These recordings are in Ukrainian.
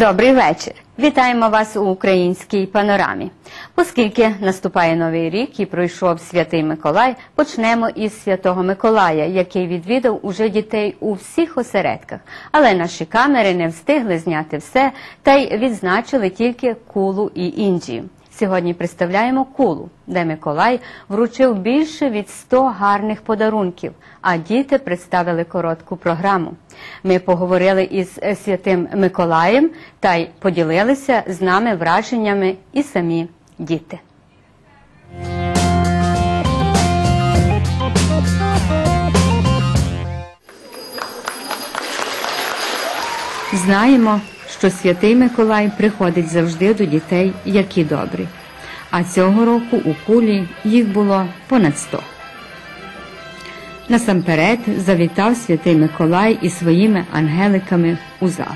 Добрий вечір. Вітаємо вас у українській панорамі. Оскільки наступає новий рік і пройшов святий Миколай, почнемо із святого Миколая, який відвідав уже дітей у всіх осередках. Але наші камери не встигли зняти все та й відзначили тільки кулу і Індію. Сьогодні представляємо кулу, де Миколай вручив більше від 100 гарних подарунків, а діти представили коротку програму. Ми поговорили із е, святим Миколаєм та й поділилися з нами враженнями і самі діти. Знаємо, що святий Миколай приходить завжди до дітей, які добрі. А цього року у кулі їх було понад 100. Насамперед завітав святий Миколай із своїми ангеликами у зал.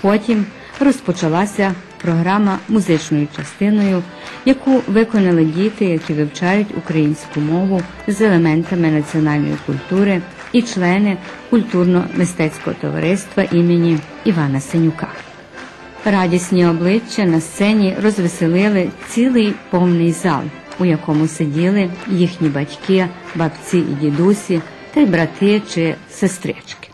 Потім розпочалася програма музичною частиною, яку виконали діти, які вивчають українську мову з елементами національної культури і члени культурно-мистецького товариства імені Івана Синюка. Радісні обличчя на сцені розвеселили цілий повний зал, у якому сиділи їхні батьки, бабці і дідусі, та й брати чи сестрички.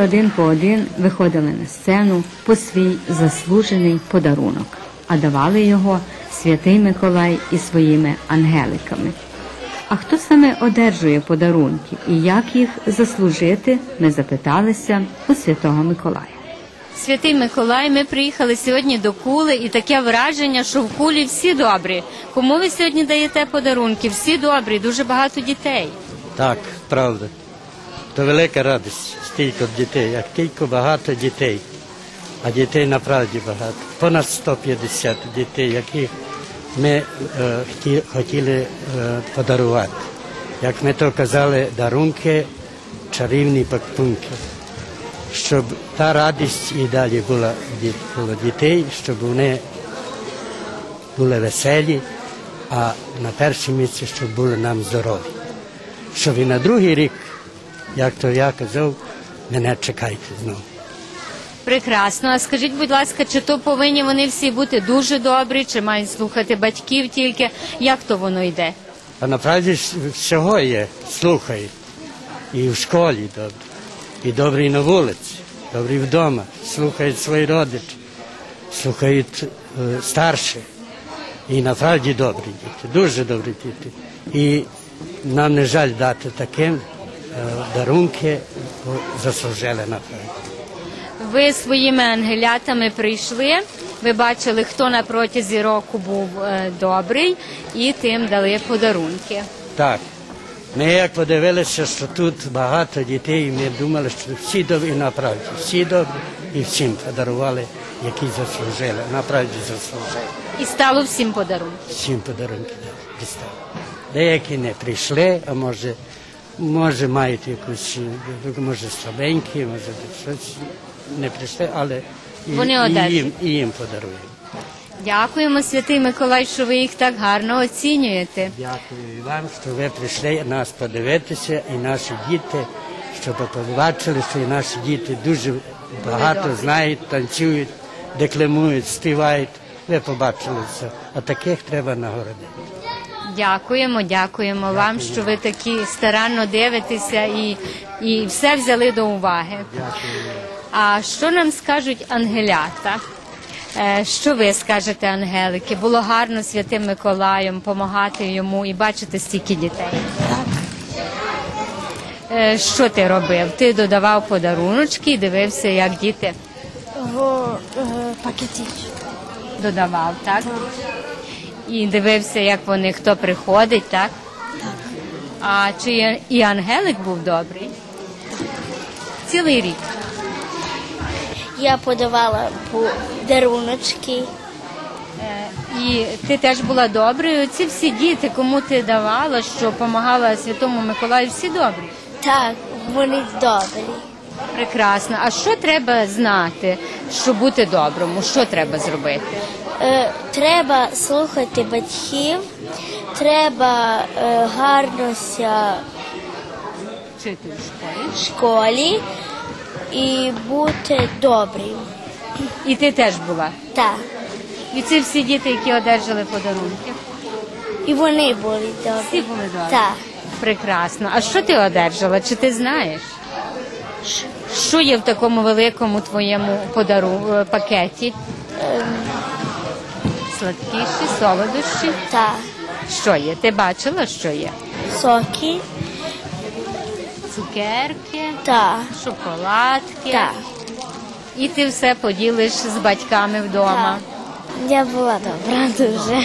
Один по один виходили на сцену по свій заслужений подарунок, а давали його святий Миколай із своїми ангеликами. А хто саме одержує подарунки і як їх заслужити, ми запиталися у святого Миколая. Святий Миколай, ми приїхали сьогодні до кули, і таке враження, що в кулі всі добрі. Кому ви сьогодні даєте подарунки? Всі добрі, дуже багато дітей. Так, правда. То велика радість стільки дітей, як тільки багато дітей. А дітей направді багато. Понад 150 дітей, яких ми е, хотіли е, подарувати. Як ми то казали, дарунки, чарівні пакунки. Щоб та радість і далі була від дітей, щоб вони були веселі, а на першому місці, щоб були нам здорові. Щоб і на другий рік, як то я казав, мене чекайте знову. Прекрасно. А скажіть, будь ласка, чи то повинні вони всі бути дуже добрі, чи мають слухати батьків тільки? Як то воно йде? А направді ж всього є, слухають. І в школі добре, і добрі на вулиці, добрі вдома, слухають свої родичі, слухають е, старші. І направді добрі діти, дуже добрі діти. І нам не жаль дати таким дарунки, заслужили направді. Ви своїми ангелятами прийшли. Ви бачили, хто на протязі року був е, добрий, і тим дали подарунки. Так. Ми як подивилися, що тут багато дітей, ми думали, що всі добрі направді, всі добрі і всім подарували, які заслужили, направді заслужили. І стало всім подарунки. Всім подарунки дістали. Деякі не прийшли, а може може мають якусь, може слабенькі, може щось не прийшли, але і, Вони і, їм, і їм подаруємо. Дякуємо, святий Миколай, що ви їх так гарно оцінюєте. Дякую і вам, що ви прийшли нас подивитися, і наші діти, щоб побачили, що і наші діти дуже багато знають, танцюють, декламують, співають. Ви побачили все. А таких треба нагородити. Дякуємо, дякуємо вам, що ви такі старанно дивитеся і, і все взяли до уваги. А що нам скажуть ангелята? Е, Що ви скажете, Ангелики? Було гарно святим Миколаєм допомагати йому і бачити стільки дітей. Е, Що ти робив? Ти додавав подаруночки і дивився, як діти В пакеті. додавав, так? І дивився, як вони хто приходить, так? А чи і Ангелик був добрий? Цілий рік. Я подавала подаруночки. І ти теж була доброю. Ці всі діти, кому ти давала, що допомагала Святому Миколаю, всі добрі. Так, вони добрі. Прекрасно. А що треба знати, щоб бути доброму? Що треба зробити? Е, треба слухати батьків, треба е, гарно Вчити в школі. школі і бути добрим. І ти теж була. Так. І ці всі діти, які одержали подарунки. І вони були добрі. Всі були добрі. Так. Прекрасно. А що ти одержала? Чи ти знаєш? Що є в такому великому твоєму подару е, пакеті? Сладкіші, солодощі. Так. Що є? Ти бачила, що є? Соки. Цукерки, Так. шоколадки. Так. І ти все поділиш з батьками вдома. Я була добра дуже.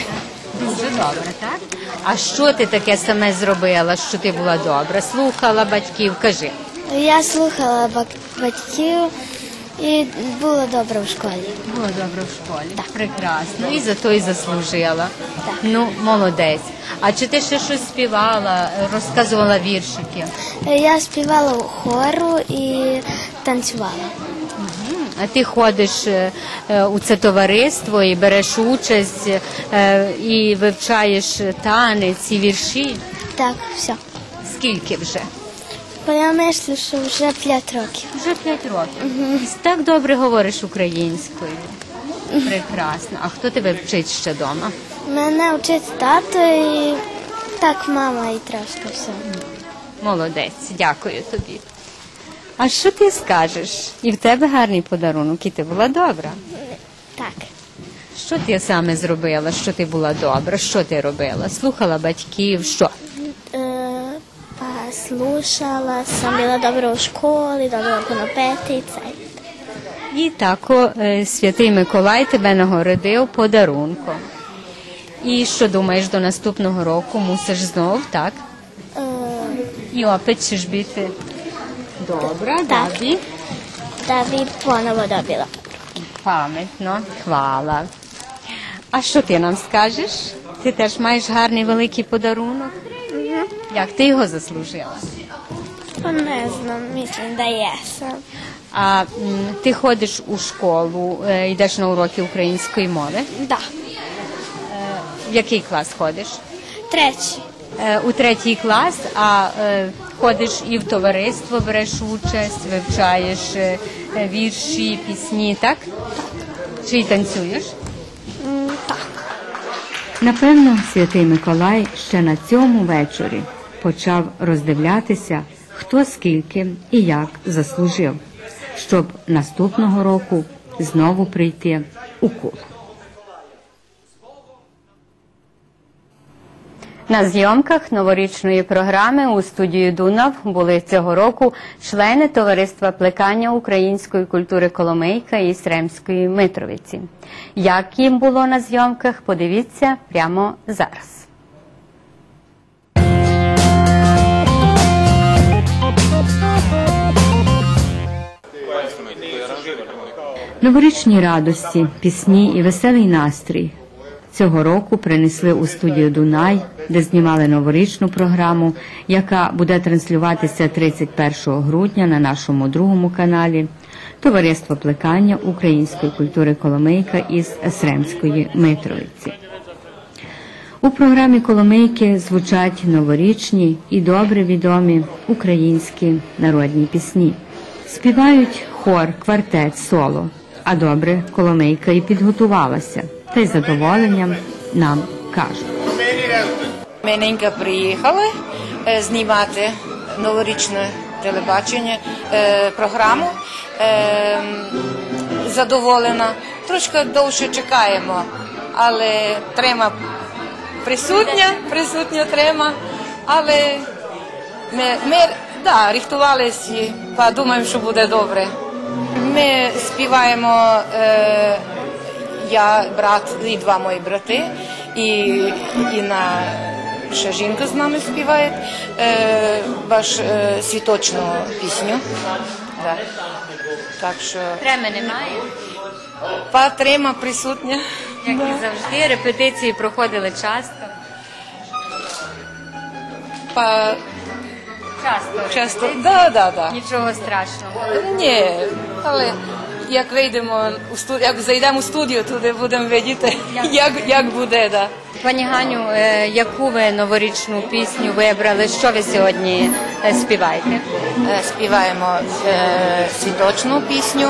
Дуже добре, так? А що ти таке саме зробила, що ти була добра? Слухала батьків, кажи. Я слухала бак- батьків і було добре в школі. Було добре в школі. Так. Прекрасно. І за то і заслужила. Ну, молодець. А чи ти ще щось співала, розказувала віршики? Я співала у хору і танцювала. А ти ходиш е, е, у це товариство і береш участь е, і вивчаєш танець і вірші. Так, все. Скільки вже? Бо я мислю, що вже 5 років. Вже п'ять років. І так добре говориш українською. Прекрасно. А хто тебе вчить ще вдома? Мене вчить тато і так мама і трошки все. Молодець, дякую тобі. А що ти скажеш? І в тебе гарний подарунок, і ти була добра. Так. Що ти саме зробила? Що ти була добра? Що ти робила? Слухала батьків? Що? Добре у школі, добре конопети і це. І так о, е, святий Миколай тебе нагородив подарунком. І що думаєш до наступного року? Мусиш знов, так? Е, І опять чи ж бути добра, Так. Дабі? да ви поново добила. Пам'ятно, хвала. А що ти нам скажеш? Ти теж маєш гарний великий подарунок? Як ти його заслужила? Не знаю, мислим, да є сам. А м, ти ходиш у школу, е, йдеш на уроки української мови. Да. В який клас ходиш? Третій. Е, У третій клас, а е, ходиш і в товариство, береш участь, вивчаєш е, е, вірші, пісні, так? Чи й танцюєш? М, Так. Напевно, святий Миколай ще на цьому вечорі почав роздивлятися, хто скільки і як заслужив, щоб наступного року знову прийти у коло. На зйомках новорічної програми у студії Дунав були цього року члени товариства плекання української культури Коломийка і Сремської Митровиці. Як їм було на зйомках, подивіться прямо зараз. Новорічні радості, пісні і веселий настрій Цього року принесли у студію Дунай, де знімали новорічну програму, яка буде транслюватися 31 грудня на нашому другому каналі. Товариство плекання української культури Коломийка із Сремської Митровиці. У програмі Коломийки звучать новорічні і добре відомі українські народні пісні. Співають хор, квартет, соло. А добре, Коломийка і підготувалася, та й задоволенням нам кажуть. Миненька приїхали е, знімати новорічне телебачення, е, програму. Е, задоволена. Трошки довше чекаємо, але трема присутня, присутня трема. Але ми, ми да, рихтувалися і думаємо, що буде добре. Ми співаємо. Е, я, брат і два мої брати, і, і на ще жінка з нами співає е, ваш е, світочну пісню. Да. Так що Треми немає, па трема присутня. як і завжди. Репетиції проходили часто. Па Часто. часто да, да, да. Нічого страшного. Ні, але як вийдемо у студію, як зайдемо у студію, туди будемо видіти, як, як буде. Да. Пані Ганю, е, яку ви новорічну пісню вибрали? Що ви сьогодні е, співаєте? Е, Співаємо е, світочну пісню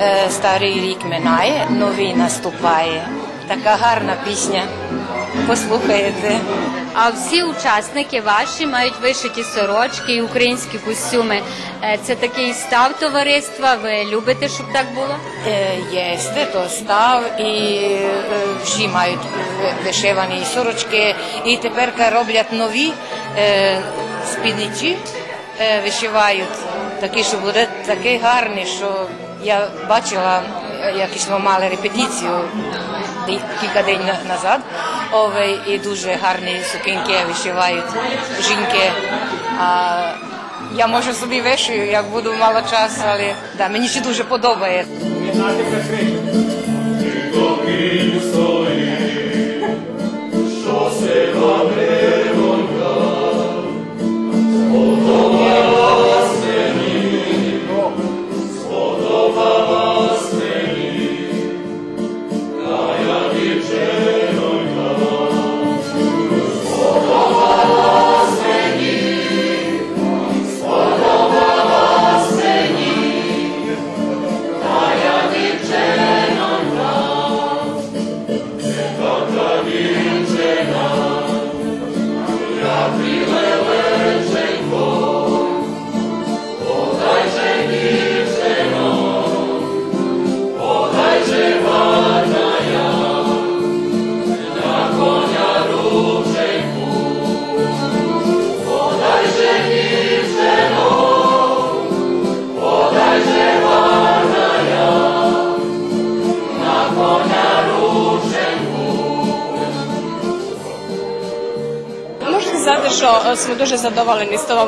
е, Старий рік минає, новий наступає. Така гарна пісня. Послухаєте. А всі учасники ваші мають вишиті сорочки і українські костюми. Е, Це такий став товариства. Ви любите, щоб так було? Е, то став і е, всі мають вишивані сорочки. І тепер роблять нові спідниці, вишивають такі, що буде такі гарні, що я бачила, як йшло мали репетицію кілька день на- назад. Ове, і дуже гарні сукінки вишивають жінки. А, я можу собі вишию, як буду мало часу, але да, мені ще дуже подобається.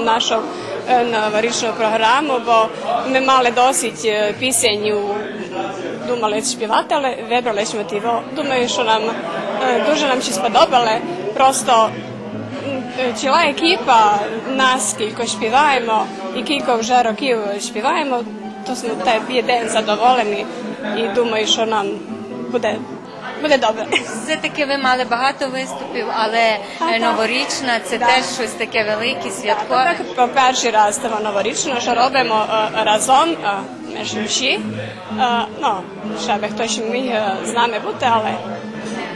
Нашого е, новорічну програму, бо ми мали досить е, пісень у думали співати, але вибрали тіво. Думаю, що нам е, дуже нам ще сподобали. Просто е, ціла екіпа нас кілько співаємо і кілько вже років співаємо, то smo те є день задоволені і думаю, що нам буде, буде добре. Все-таки ви мали багато виступів, але е, новорічна це теж щось таке велике, святкове. Так, по перший раз це новорічно, що робимо е, разом е, між всі. Е, ну, ще би хтось міг е, з нами бути, але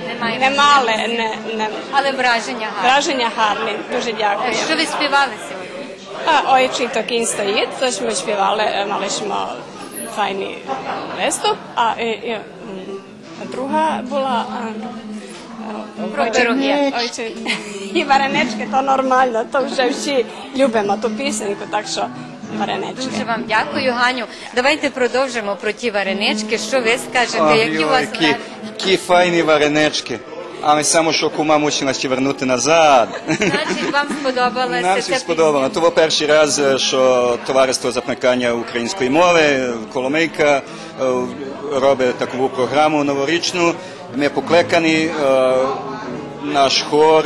Немає. не мали, не, не, Але враження гарне. враження гарні. Дуже дякую. Що ви співали сьогодні? А, ой, чи то кінь стоїть, то ми співали, е, мали файний виступ, а і, і, м, друга була е, Про Ой, чи- і варенички, то нормально, то вже всі любимо ту пісеньку, так що варенички. Дуже вам дякую, Ганю. Давайте продовжимо про ті варенички. Що ви скажете? Які у вас які, які файні варенички. А ми само, що кума нас ще вернути назад. Значить, вам сподобалося Нам всім сподобало. То був перший раз, е, що товариство запникання української мови, Коломийка, робить таку програму новорічну. Ми покликані, е, наш хор,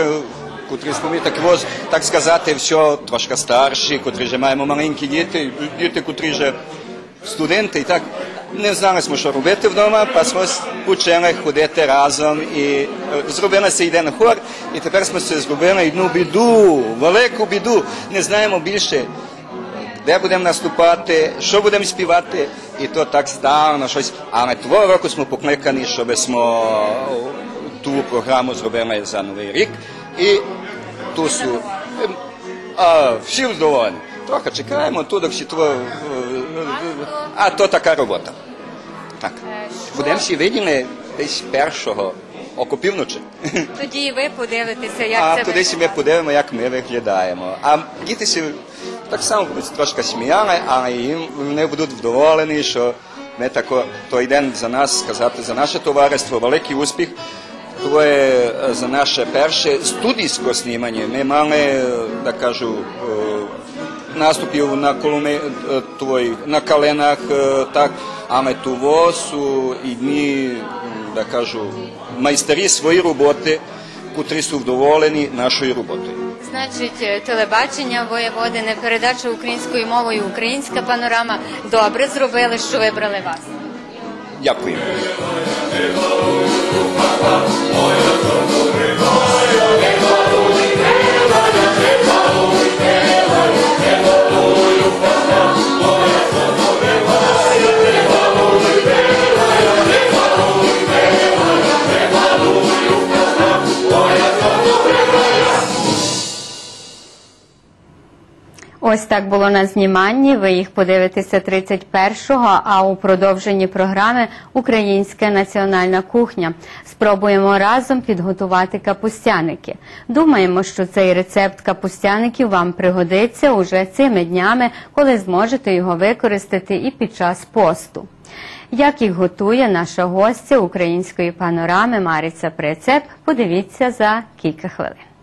котрі ми так, воз, так сказати, все трошки старші, котрі вже маємо маленькі діти, діти, котрі вже студенти, і так не знали ми, що робити вдома, па ми почали ходити разом і е, зробилося один хор, і тепер ми це зробили одну біду, велику біду. Не знаємо більше, де будемо наступати, що будемо співати, і то так ставно щось. Але того року ми покликані, щоб ми ту програму зробили за Новий рік. І ту су, ем, а, всі задоволені. Трохи чекаємо, туди всі тво, е, а то така робота. Так. Будемо всі виділи десь першого око півночі. Тоді ви подивитеся, як А це туди ми подивимо, як ми виглядаємо. А діти сі так само будуть трошки сміяли, але їм вони будуть вдоволені, що ми тако той день за нас сказати, за наше товариство, великий успіх. То е, за наше перше студійське знімання. Ми мали, е, так кажу, наступів на колони, е, той, на каленах, е, так, але того су і дні, так кажу, майстері свої роботи, котрі са вдоволені нашою роботою. Значить, телебачення воєводине, передача українською мовою, українська панорама. Добре зробили, що вибрали вас. Дякую. Ось так було на зніманні. Ви їх подивитеся 31-го, а у продовженні програми Українська національна кухня. Спробуємо разом підготувати капустяники. Думаємо, що цей рецепт капустяників вам пригодиться уже цими днями, коли зможете його використати і під час посту. Як їх готує наша гостя української панорами Мариця Прицеп, подивіться за кілька хвилин.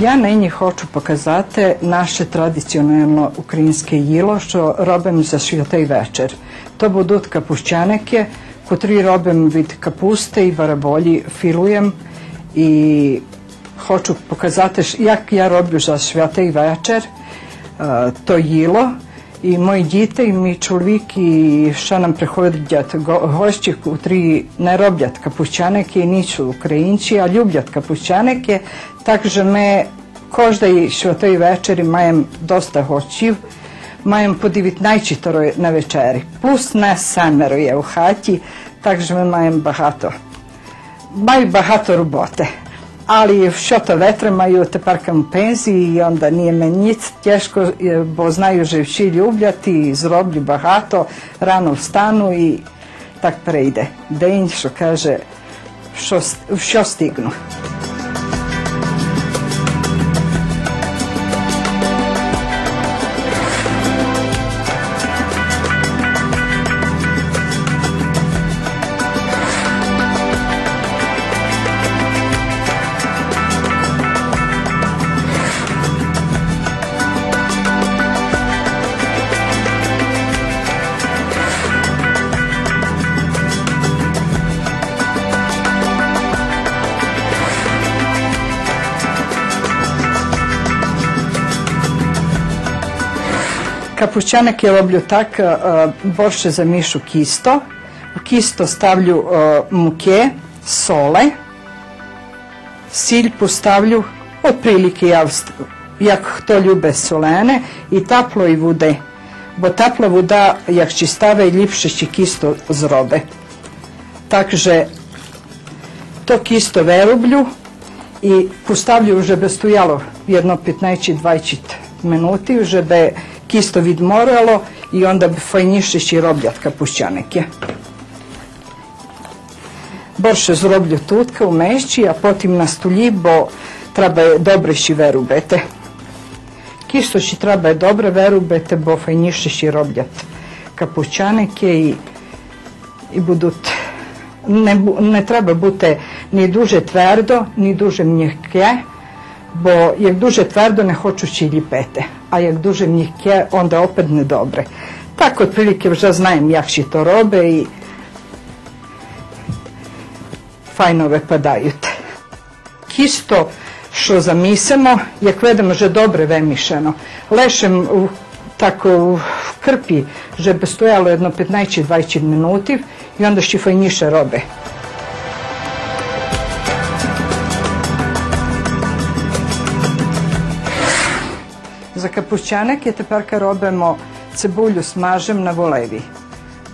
Я нині хочу показати наше традиціональне українське їло, що робимо за святий вечір. То будуть капущаники, котрі робимо від капусти і бараболі, філуємо і хочу показати, ш- як я роблю за святий вечір е, то їло. І мої діти, і мій чоловік, і ще нам приходять го- гості, котрі не роблять капущаники, ніч українці, а люблять капущаники. Так ми кожний святий вечір маємо доста гостів, маємо по 19 на вечері. Плюс нас семеро є у хаті, так ми маємо багато. Маю багато роботи. Ali що то ветре маю тепер у пензії, і onda nije meni nic teško, bo znaju že vši ljubljati i zroblju bahato, rano vstanu i tak prejde. День, що каже, що, с- що Стигну. Капучаник я роблю так, е, борше замішу кісто. У кісто ставлю е, муке, соле, сіль поставлю, otprilike ja, vst- як хто любить солене, і таплої води. Бо тепла вода, як чи ставить, ліпше ще кісто зробить. Takže to kisto verublju i postavlju že bi stojalo jedno 15-20 minuti, že bi kisto vidmoralo i onda bi fajniše ще роблять капущаники. Борше зроблю тутка у мещі, а потім на столі, бо треба добре ще вирубити. Kistoši treba je dobre, verubete, bo fajnišeši robljat kapućanike i, i budut ne, bu- ne treba bute ni duže tverdo, ni duže mjehke, bo jak duže tverdo ne hoću čiljipete, a jak duže mjehke onda opet dobre. Tako otprilike вже знаjem jak ще to robe i fajno випадають. Кісто, що замісимо, як видимо, вже добре вимішано. Лишим у, так у крпі, щоб стояло jedno 15 чи 20 минутів, і onda ще файніше робить. За капущаники тепер робимо цибулю смажем на волеві.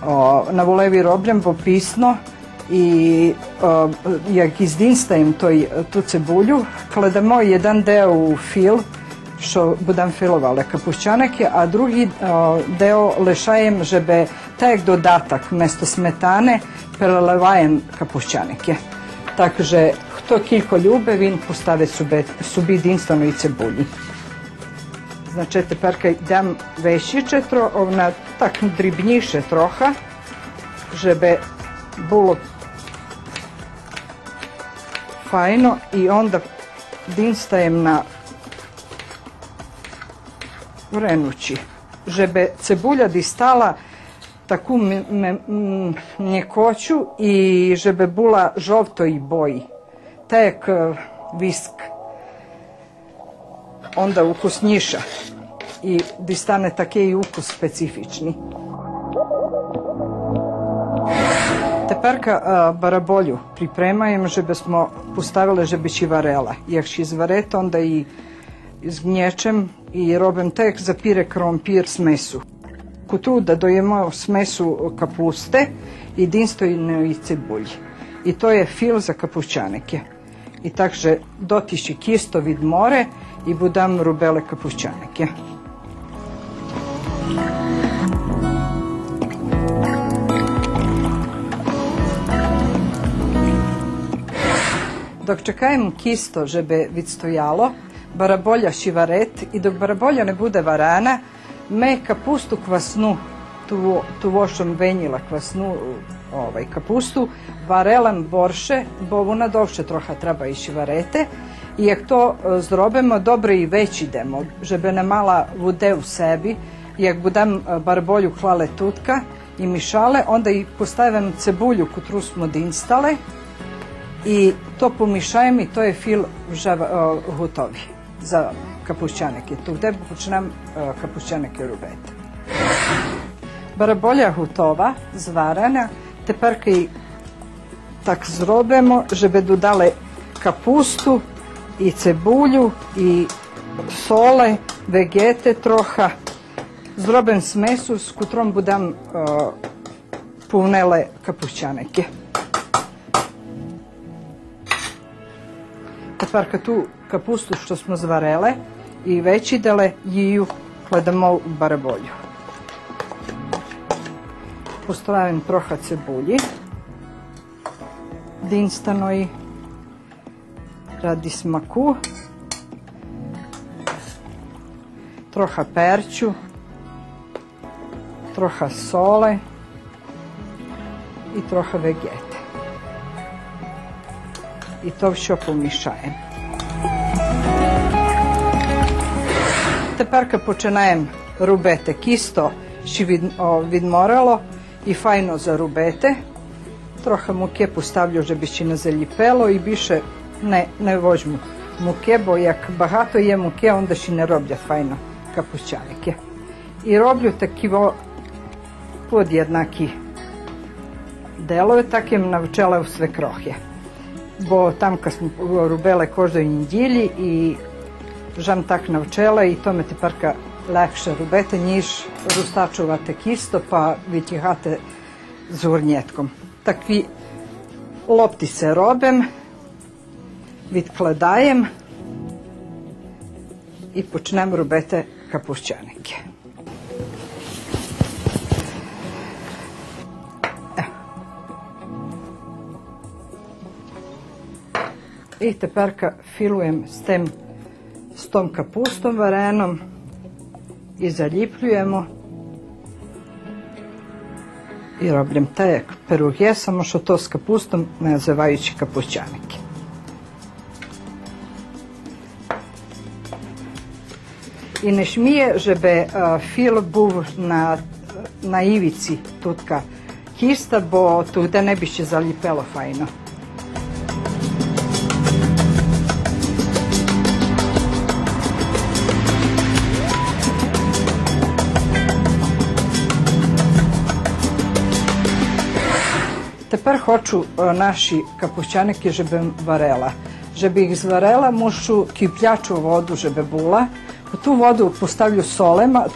О, на волеві роблям попісно і о, як іздінстаєм той, ту цибулю, кладемо один дeo у філ, що будемо філували капущаники, а другий о, дeo лишаємо, щоб так як додаток вместо сметани переливаємо капущаники. Так що, хто кілько любить, він поставить собі, собі единствено цибулі. Значи тепер йдемо вещиче, тро, на так дрібніше трохи, щоб було файно і onda дінстаємо на вренучі, щоб цибуля дістала таку м- м- м- м'якочу і щоб була жовтої бої, так як onda ukusnjiša i di stane takий ukus specifični. А, бараболю pripremajem, żeby smo postavili, żeby ci varela. Jak će izvareti, onda i zgnječem i robim tek za pire krompir smesu. Kutu da dojemo smesu kapuste, jedinstveno i cibulji. I to je fil za kapućanike. I takže dotiši kisto vid more i budam rubele kapućanike. Dok čekajem kisto, żeby vidstojalo, barabolja šivaret i dok barabolja ne bude varana, me kapustu kvasnu, tu, tu vošom venjila kvasnu ovaj, kapustu, varelam borše, bo vona dovše troha treba i šivarete, i jak to e, zrobimo, dobro i već idemo, żeby ne mala vude u sebi, jak budem e, barabolju klale tutka i mišale, onda i postavim cebulju kutru smo dinstale, i to pomišajem i to je fil вже е, готові за капущаники. Туди почнемо е, капущаники робити. Бараболя готова, зварена. Тепер так зробимо, щоб додали капусту і цибулю, і соле, вегети трохи. Зробимо смесу, з котром будемо е, повнили капущаники. Тепер ту капусту, що smo зварили, і вечідали, її кладемо в бараболю. Поставимо трохи цибулі дінстаної ради смаку, трохи перчу, трохи соли і трохи вегети. І то все помішаємо. Тепер починаємо робити кісто, що від, о, відморало і файно зарубити. Трохи муки поставлю, щоб ще не заліпело і більше не, не возьму муки, бо як багато є муки, onda ще не роблять файно капущаники. І роблю такі во podjednaki delove, takim навчала у свекрохи. Бо там smo робили кожної неділі і жам так навчила і то ми тепер легше робити, ніж розтачувати кісто па витягати з горнєтком. Такі лоптиce робимо, відкладаємо і почнемо робити капущаники. І тепер filujem з тим з tom kapustom varenom заліплюємо. І робимо так, як пироги, само що то з капустом називаючи капустяники. І не сміє, щоб е, філ був на, на івиці тутка кіста, бо туди не би ще заліпело файно. Тепер хочу е, наші капустяники, щоб варила. Щоб їх зварила, мушу киплячу воду, щоб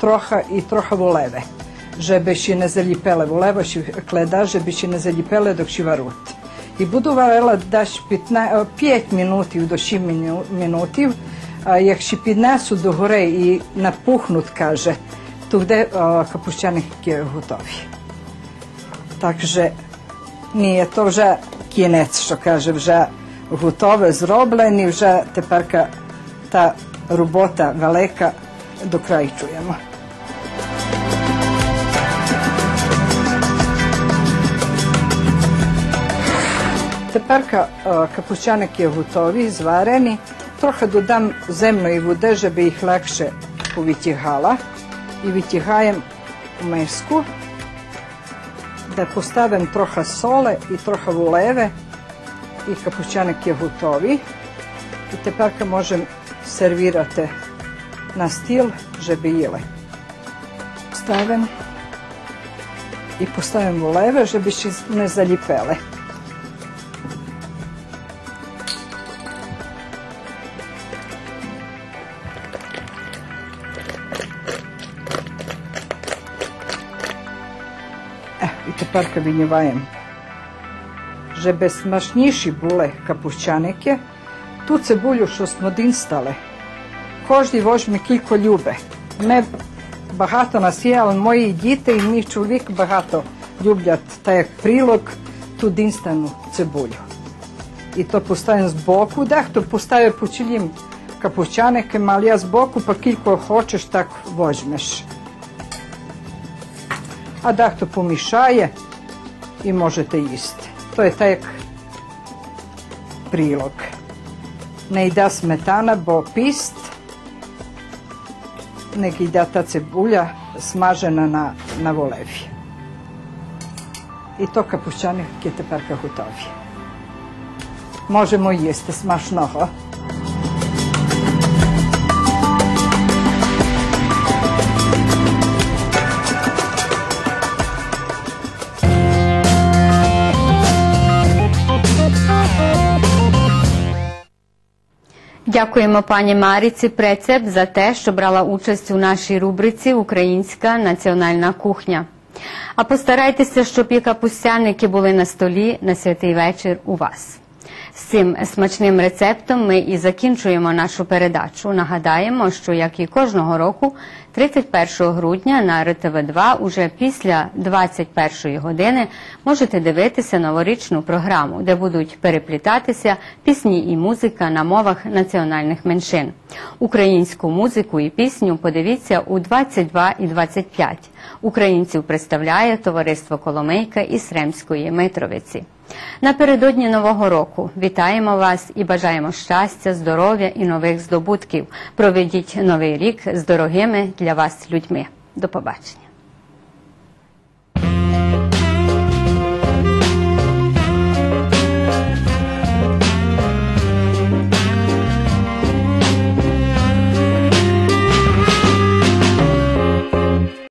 трохи і трохи волеве, щоб ще не заліпеле. Волева ще кледа, щоб ще не заліпеле, док ще варуть. І буду варила десь 15, 5 минутів до 6 мину- минутів. А як ще піднесу до гори і напухнуть, каже, туди капустяники готові. Так же ні, то вже кінець, що каже, вже готове, зроблені, вже тепер ка- та робота велика докрайчуємо. Тепер ка- е, капустяники готові, зварені. Трохи додам земної води, щоб їх легше повитягала. І витягаємо в миску da postavim troha sole i troha voleve i kapućanik je gotovi. I teperka možem servirati na stil, żeby jele. Stavim i postavim voleve, żeby się ne zaljipele. Е, і тепер кабінюваємо. Żeby смачніші були капущаники, ту цибулю, що smo динстали, кожен возьме кілько любе. Ми багато нас є, але мої діти і мій чоловік багато люблять, так як прилог, ту динстану цибулю. І то поставимо збоку, дехто поставить по цілім капущаники, але я збоку, по кілько хочеш, так возьмеш. А дехто помішає і можете їсти. То є так як прилог. Не йде сметана, бо піст, не йде та цибуля смажена на, на волеві. І то капущаники тепер готові. Можемо їсти смачного. Дякуємо пані Маріці Прецеп за те, що брала участь у нашій рубриці Українська національна кухня. А постарайтеся, щоб і капустяники були на столі на святий вечір у вас. З цим смачним рецептом ми і закінчуємо нашу передачу. Нагадаємо, що як і кожного року, 31 грудня на РТВ2 уже після 21 години можете дивитися новорічну програму, де будуть переплітатися пісні і музика на мовах національних меншин. Українську музику і пісню подивіться у 22 і 25. Українців представляє товариство Коломийка із Ремської Митровиці. Напередодні Нового року вітаємо вас і бажаємо щастя, здоров'я і нових здобутків. Проведіть новий рік з дорогими для вас людьми. До побачення.